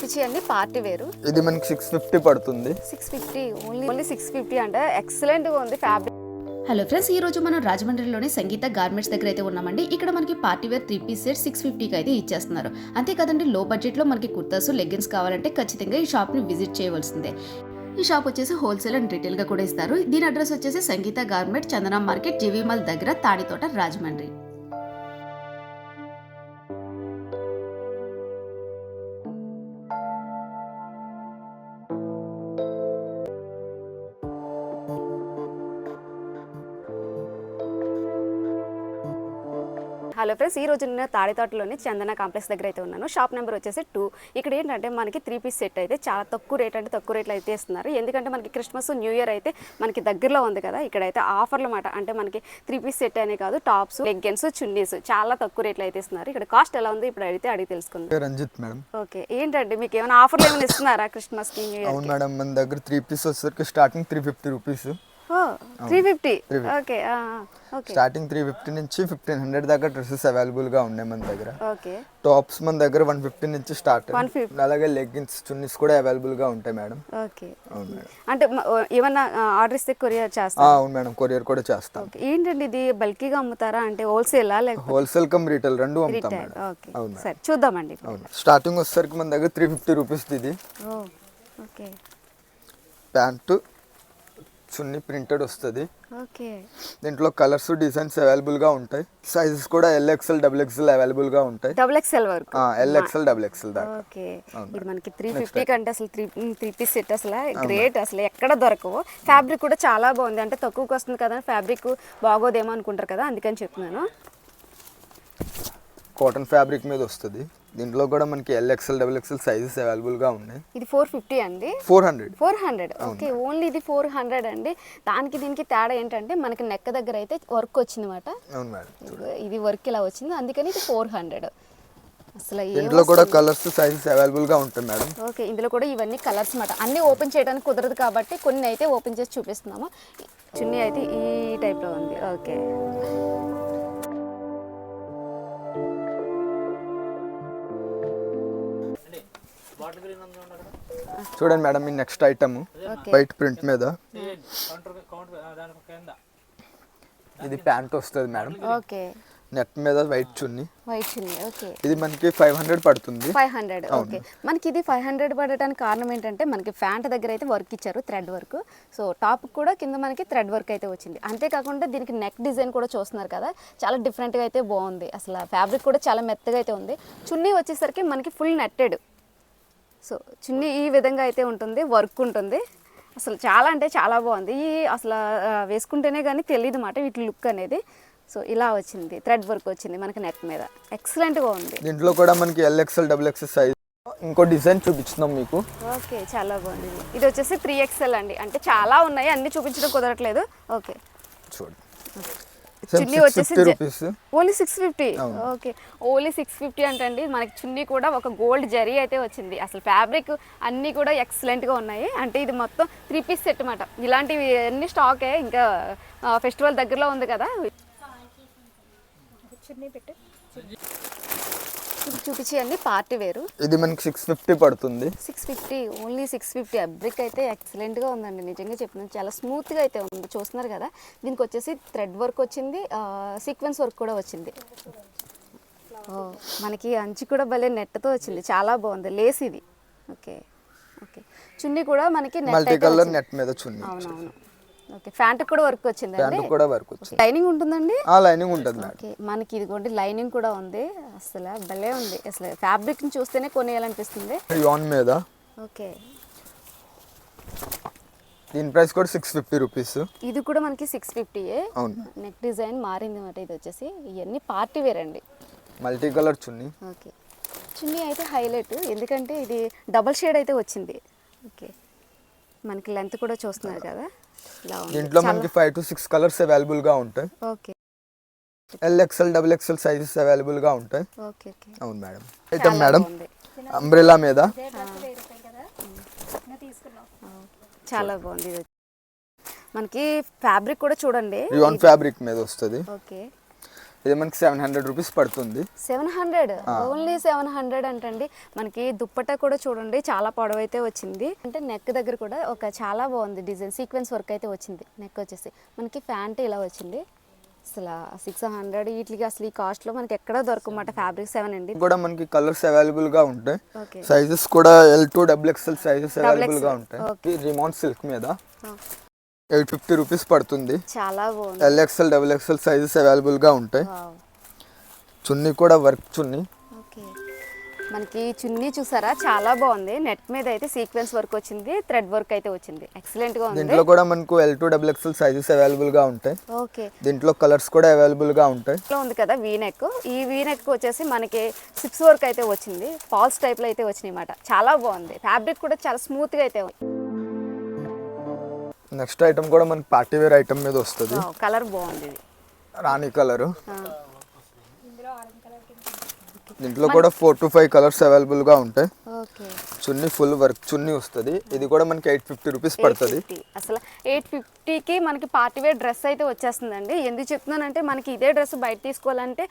చూపించేయండి party wear. ఇది మనకి six fifty పడుతుంది. Six fifty only only six fifty అంటే. ఎక్సలెంట్గా ఉంది ఫ్యాబ్రిక్ హలో ఫ్రెండ్స్ ఈ రోజు మనం రాజమండ్రిలోని సంగీత గార్మెంట్స్ దగ్గర అయితే ఉన్నామండి. ఇక్కడ మనకి party wear three piece set six ఫిఫ్టీకి అయితే ఇచ్చేస్తున్నారు. అంతేకాదండి లో బడ్జెట్లో మనకి కుర్తాస్ లెగ్గిన్స్ కావాలంటే ఖచ్చితంగా ఈ షాప్ని విజిట్ చేయవలసిందే. ఈ షాప్ వచ్చేసి హోల్సేల్ అండ్ రిటైల్గా కూడా ఇస్తారు. దీని అడ్రస్ వచ్చేసి సంగీత గార్మెంట్ చందన మార్కెట్ జీవీమాల్ దగ్గర తాడితోట రాజమండ్రి. హలో ఫ్రెండ్స్ ఈ రోజు నేను తాడితోటలోని చందన కాంప్లెక్స్ దగ్గర అయితే ఉన్నాను. షాప్ నెంబర్ వచ్చేసి టూ. ఇక్కడ ఏంటంటే మనకి త్రీ పీస్ సెట్ అయితే చాలా తక్కువ రేట్ అంటే తక్కువ రేట్లో అయితే ఇస్తున్నారు. ఎందుకంటే మనకి క్రిస్మస్ న్యూ ఇయర్ అయితే మనకి దగ్గరలో ఉంది కదా ఇక్కడైతే ఆఫర్లు అన్నమాట. అంటే మనకి త్రీ పీస్ సెట్ అనే కాదు టాప్స్ లెగ్గన్స్ చున్నీస్ చాలా తక్కువ రేట్లో అయితే ఇస్తున్నారు. ఇక్కడ కాస్ట్ ఎలా ఉంది ఇప్పుడు అడిగితే అడిగి తెలుసుకుందాం. రంజిత్ మేడం. ఓకే. ఏంటంటే మీకు ఏమైనా ఆఫర్లు ఏమైనా ఇస్తున్నారా క్రిస్మస్కి న్యూ ఇయర్ అవును మేడం మన దగ్గర త్రీ పీస్ వచ్చేసరికి starting three fifty rupees. Three fifty 350. Okay starting three fifty నుంచి ఫిఫ్టీన్ హండ్రెడ్ దాకా డ్రెస్సెస్ అవైలబుల్గా ఉన్నాయి మన దగ్గర. ఓకే. టాప్స్ మన దగ్గర వన్ ఫిఫ్టీ నుంచి స్టార్ట్ 150. అలాగే లెగ్గిన్స్ చున్నీస్ కూడా అవైలబుల్గా ఉంటాయి మేడం. ఓకే. అవును మేడం. అంటే ఏమన్నా ఆర్డర్ ఇస్తే కొరియర్ ఆ, చేస్తారా? అవును మేడం. కొరియర్ కూడా చేస్తాం. ఏంటండి ఇది? బల్కీగా అమ్ముతారా? అంటే హోల్సేలా లేకపోతే? హోల్సేల్ కమ్ రీటైల్ రెండు అమ్ముతాం మేడం. ఓకే. అవును సరే చూద్దామండి. అవును. స్టార్టింగ్ వచ్చేసరికి మన దగ్గర త్రీ ఫిఫ్టీ రూపీస్ ఇది. ఓకే. ప్యాంటు చున్నీ ప్రింటెడ్ వస్తుంది. ఓకే. దీంట్లో కలర్స్ డిజైన్స్ అవైలబుల్గా ఉంటాయి. సైజెస్ కూడా ఎల్ ఎక్స్ఎల్ డబుల్ ఎక్స్ఎల్ అవైలబుల్గా ఉంటాయి. డబుల్ ఎక్స్ఎల్ వరకు ఎల్ ఎక్స్ఎల్ డబుల్ ఎక్స్ఎల్ దాకా ఇది మనకి త్రీ ఫిఫ్టీ కంటే అసలు త్రీ త్రీ పీస్ సెట్ అసలు గ్రేట్ అసలు. ఎక్కడ దొరకవు. ఫ్యాబ్రిక్ కూడా చాలా బాగుంది. అంటే తక్కువకి వస్తుంది కదా ఫ్యాబ్రిక్ బాగోదేమో అనుకుంటారు కదా అందుకని చెప్తున్నాను. కాటన్ ఫ్యాబ్రిక్ మీద వస్తుంది. దీంట్లో కూడా మనకి L XL double XL sizes అవైలబుల్గా ఉన్నాయి. ఇది ఫోర్ ఫిఫ్టీ అండి. Four hundred four hundred okay only ఇది ఫోర్ హండ్రెడ్ అండి. దానికి దీనికి తేడా ఏంటంటే మనకి నెక్క దగ్గర అయితే వర్క్ వచ్చిందన్నమాట. అవును మేడం. ఇది వర్క్ ఇలా వచ్చింది. అందుకని ఇది ఫోర్ హండ్రెడ్ అసలు ఏ దీంట్లో కూడా కలర్స్ సైజెస్ అవైలబుల్గా ఉంటాయి మేడం. ఓకే ఇందులో కూడా ఇవన్నీ కలర్స్ మాట అన్నీ ఓపెన్ చేయడానికి కుదరదు కాబట్టి కొన్ని అయితే ఓపెన్ చేసి చూపిస్తున్నాము. చున్నీ అయితే ఈ టైప్లో ఉంది. ఓకే చూడండి మేడం ఈ నెక్స్ట్ ఐటమ్ వైట్ ప్రింట్ మీద. ఇది ప్యాంట్ వస్తుంది మేడం. ఓకే. నెట్ మీద వైట్ చున్నీ. వైట్ చున్నీ ఓకే. ఇది మనకి ఫైవ్ హండ్రెడ్ పడుతుంది. Five hundred okay. మనకి ఇది ఫైవ్ హండ్రెడ్ పడటానికి కారణం ఏంటంటే మనకి ప్యాంట్ దగ్గర అయితే వర్క్ ఇచ్చారు థ్రెడ్ వర్క్ సో టాప్ కూడా కింద మనకి థ్రెడ్ వర్క్ అయితే వచ్చింది. అంతేకాకుండా దీనికి నెక్ డిజైన్ కూడా చూస్తున్నారు కదా చాలా డిఫరెంట్గా అయితే బాగుంది. అసలు ఫ్యాబ్రిక్ కూడా చాలా మెత్తగా అయితే ఉంది. చున్నీ వచ్చేసరికి మనకి ఫుల్ నెట్టెడ్ సో చున్నీ ఈ విధంగా అయితే ఉంటుంది వర్క్ ఉంటుంది. అసలు చాలా అంటే చాలా బాగుంది. ఈ అసలు వేసుకుంటేనే కానీ తెలియదు మాట వీటి లుక్ అనేది. సో ఇలా వచ్చింది థ్రెడ్ వర్క్ వచ్చింది మనకి నెక్ మీద. ఎక్సలెంట్గా ఉంది. దీంట్లో కూడా మనకి L XL double XL size ఇంకో డిజైన్ చూపిస్తున్నాం మీకు. ఓకే చాలా బాగుంది. ఇది. ఇది వచ్చేసి త్రీ ఎక్స్ఎల్ అండి. అంటే చాలా ఉన్నాయి అన్ని చూపించడం కుదరట్లేదు. ఓకే. చూడండి చున్నీ వచ్చేసి only six fifty. Okay. Only six fifty అంటే అండి మనకి చున్నీ కూడా ఒక గోల్డ్ జరీ అయితే వచ్చింది. అసలు ఫ్యాబ్రిక్ అన్నీ కూడా ఎక్సలెంట్గా ఉన్నాయి. అంటే ఇది మొత్తం త్రీ పీస్ సెట్ అన్నమాట ఇలాంటివి అన్ని స్టాకే ఇంకా ఫెస్టివల్ దగ్గరలో ఉంది కదా. ఇది చూపించేయండి పార్టీ వేరు. ఇది మనకి సిక్స్ ఫిఫ్టీ పడుతుంది. Six fifty only six fifty fabric అయితే ఎక్సలెంట్గా ఉందండి నిజంగా చెప్తున్నాను చాలా స్మూత్గా అయితే ఉంది చూస్తున్నారు కదా. దీనికి వచ్చేసి థ్రెడ్ వర్క్ వచ్చింది సీక్వెన్స్ వర్క్ కూడా వచ్చింది. ఓ, మనకి అంచు కూడా భలే నెట్తో వచ్చింది చాలా బాగుంది. లేస్ ఇది. Okay okay. చున్నీ కూడా మనకి నెట్ కలర్. నెట్ మీద చున్నీ. అవునవును. ఓకే. ప్యాంట్ కూడా వర్క్ వచ్చిందండి? ప్యాంట్ కూడా వర్క్ వచ్చింది. లైనింగ్ ఉంటుందండి? ఆ లైనింగ్ ఉంటుంది మేడం ఓకే. మనకి ఇదిగోండి లైనింగ్ కూడా ఉంది. అసలు భలే ఉంది. అసలు ఫ్యాబ్రిక్ని చూస్తేనే కొనేయాలనిపిస్తుంది. యాన్ మీద. ఓకే. దీని ప్రైస్ కూడా సిక్స్ ఫిఫ్టీ రూపీస్. ఇది కూడా మనకి సిక్స్ ఫిఫ్టీయే. అవును. నెక్ డిజైన్ మారింది అన్నమాట ఇది వచ్చేసి. ఇవన్నీ పార్టీ వేర్ అండి. మల్టీ కలర్ చున్నీ. ఓకే. చున్నీ అయితే హైలైట్. ఎందుకంటే ఇది డబల్ షేడ్ అయితే వచ్చింది. ఓకే. మనకి లెంత్ కూడా చూస్తున్నారు కదా? దీంట్లో చాలా- మనకి ఫైవ్ టు సిక్స్ కలర్స్ అవైలబుల్గా ఉంటాయి. Okay. L XL double XL sizes అవైలబుల్గా ఉంటాయి. Okay okay. అవును మేడం. ఐటమ్ చాలా మేడం. అంబ్రెలా మీద. చాలా బాగుంది ఇది. మనకి ఫ్యాబ్రిక్ కూడా చూడండి. రియాన్ ఫ్యాబ్రిక్ మీద వస్తుంది. ఓకే. ఇది మనకి సెవెన్ హండ్రెడ్ రూపీస్ పడుతుంది. Seven hundred only seven hundred అంటండి. మనకి దుప్పట కూడా చూడండి చాలా పొడవు అయితే వచ్చింది. అంటే నెక్ దగ్గర కూడా ఒక చాలా బాగుంది డిజైన్ సీక్వెన్స్ వర్క్ అయితే వచ్చింది. నెక్ వచ్చేసి. మనకి ఫ్యాంట్ ఇలా వచ్చింది. అసలు సిక్స్ హండ్రెడ్ వీటికి అసలు ఈ కాస్ట్లో మనకి ఎక్కడ దొరకమాట ఫ్యాబ్రిక్ సెవెన్ అండి. కూడా మనకి కలర్స్ అవైలబుల్గా ఉంటాయి. సైజెస్ కూడా L two double XL sizes అవైలబుల్గా ఉంటాయి. రిమోన్ సిల్క్ మీద. ఎయిట్ ఫిఫ్టీ రూపీస్ పడుతుంది. చాలా బాగుంది. L XL double XL sizes అవైలబుల్గా ఉంటాయి. చున్నీ కూడా వర్క్ చున్నీ. ఓకే. మనకి చున్నీ చూసారా? చాలా బాగుంది. నెట్ మీద అయితే సీక్వెన్స్ వర్క్ వచ్చింది. థ్రెడ్ వర్క్ అయితే వచ్చింది. ఎక్సలెంట్గా ఉంది. దీంట్లో కూడా మనకు L two double XL sizes అవైలబుల్గా ఉంటాయి. ఓకే. దీంట్లో కలర్స్ కూడా అవైలబుల్గా ఉంటాయి ఉంది కదా వీ నెక్ ఈ వీ నెక్ వచ్చేసి మనకి సిప్స్ వర్క్ అయితే వచ్చింది. ఫాల్స్ టైప్లో అయితే వచ్చినాయి అన్నమాట. చాలా బాగుంది. ఫ్యాబ్రిక్ కూడా చాలా స్మూత్గా అయితే నెక్స్ట్ ఐటమ్ కూడా మనకి పార్టీ వేర్ ఐటమ్ మీద వస్తుంది. కలర్ బాగుంది రాణి కలర్. దీంట్లో కూడా ఫోర్ టు ఫైవ్ కలర్స్ అవైలబుల్గా ఉంటాయి. చున్నీ ఫుల్ వర్క్ చున్నీ వస్తుంది. ఇది కూడా మనకి ఎయిట్ ఫిఫ్టీ రూపీస్ పడుతుంది. 850. అసలు ఎయిట్ ఫిఫ్టీకి మనకి పార్టీ వేర్ డ్రెస్ అయితే వచ్చేస్తుందండి. ఎందుకు చెప్తున్నానంటే మనకి ఇదే డ్రెస్ బయట తీసుకోవాలంటే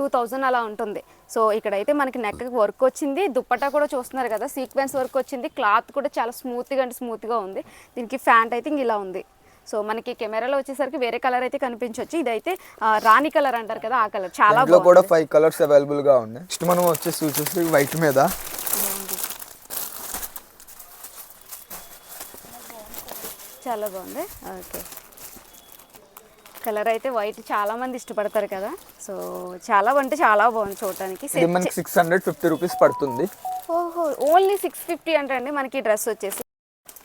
టూ థౌజండ్ అలా ఉంటుంది. సో ఇక్కడైతే మనకి నెక్ వర్క్ వచ్చింది. దుప్పట్టా కూడా చూస్తున్నారు కదా సీక్వెన్స్ వర్క్ వచ్చింది. క్లాత్ కూడా చాలా స్మూత్గా అంటే స్మూత్గా ఉంది. దీనికి ఫ్యాంట్ అయితే ఇంక ఇలా ఉంది. సో మనకి కెమెరాలో వచ్చేసరికి వేరే కలర్ అయితే కనిపించవచ్చు ఇదైతే రాణి కలర్ అంటారు కదా ఆ కలర్ చాలా కూడా ఫైవ్ కలర్స్ అవైలబుల్గా ఉన్నాయి. నెక్స్ట్ మనం వచ్చేసి వచ్చేసి వైట్ మీద. బాగుంది. చాలా బాగుంది. ఓకే. కలర్ అయితే వైట్ చాలా మంది ఇష్టపడతారు కదా. సో చాలా అంటే చాలా బాగుంది చూడటానికి. మనకి సిక్స్ హండ్రెడ్ ఫిఫ్టీ రూపీస్ పడుతుంది. ఓహో ఓన్లీ సిక్స్ ఫిఫ్టీ అంటే అండి మనకి డ్రెస్ వచ్చేసి.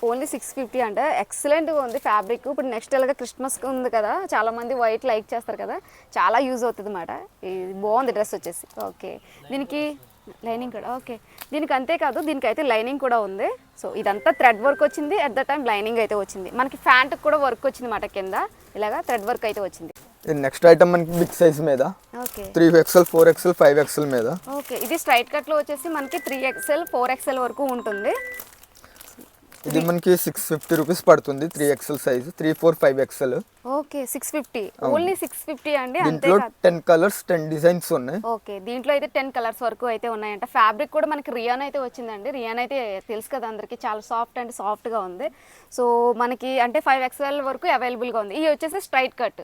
ఓన్లీ సిక్స్ ఫిఫ్టీ అంటే ఎక్సలెంట్గా ఉంది ఫ్యాబ్రిక్ ఇప్పుడు నెక్స్ట్ ఎలాగ క్రిస్మస్ ఉంది కదా చాలా మంది వైట్ లైక్ చేస్తారు కదా చాలా యూజ్ అవుతుంది అన్నమాట. ఇది బాగుంది డ్రెస్ వచ్చేసి. ఓకే. దీనికి లైనింగ్ కూడా ఓకే. దీనికి అంతేకాదు దీనికి అయితే లైనింగ్ కూడా ఉంది. సో ఇదంతా థ్రెడ్ వర్క్ వచ్చింది. అట్ ద టైం లైనింగ్ అయితే వచ్చింది. మనకి ఫ్యాంట్ కూడా వర్క్ వచ్చింది అన్నమాట కింద. ఇలాగా థ్రెడ్ వర్క్ అయితే వచ్చింది. నెక్స్ట్ ఐటమ్ మనకి బిగ్ సైజ్ మీద. Okay. Three XL four XL five XL మీద. ఓకే. ఇది స్ట్రైట్ కట్లో వచ్చేసి మనకి త్రీ ఎక్స్ఎల్ ఫోర్ ఎక్స్ఎల్ వరకు ఉంటుంది. ఇది మనకి సిక్స్ ఫిఫ్టీ రూపీస్ పడుతుంది three XL size three four five XL okay six fifty only six fifty అండి దీంట్లో టెన్ కలర్స్ టెన్ డిజైన్స్ ఉన్నాయి. ఓకే దీంట్లో అయితే టెన్ కలర్స్ వరకు అయితే ఉన్నాయంట. ఫ్యాబ్రిక్ కూడా మనకి రియాన్ అయితే వచ్చిందండి. రియాన్ అయితే తెలుసు కదా అందరికి చాలా సాఫ్ట్ అండ్ సాఫ్ట్గా ఉంది. సో మనకి అంటే ఫైవ్ ఎక్స్ఎల్ వరకు అవైలబుల్గా ఉంది. ఇది వచ్చేసి స్ట్రైట్ కట్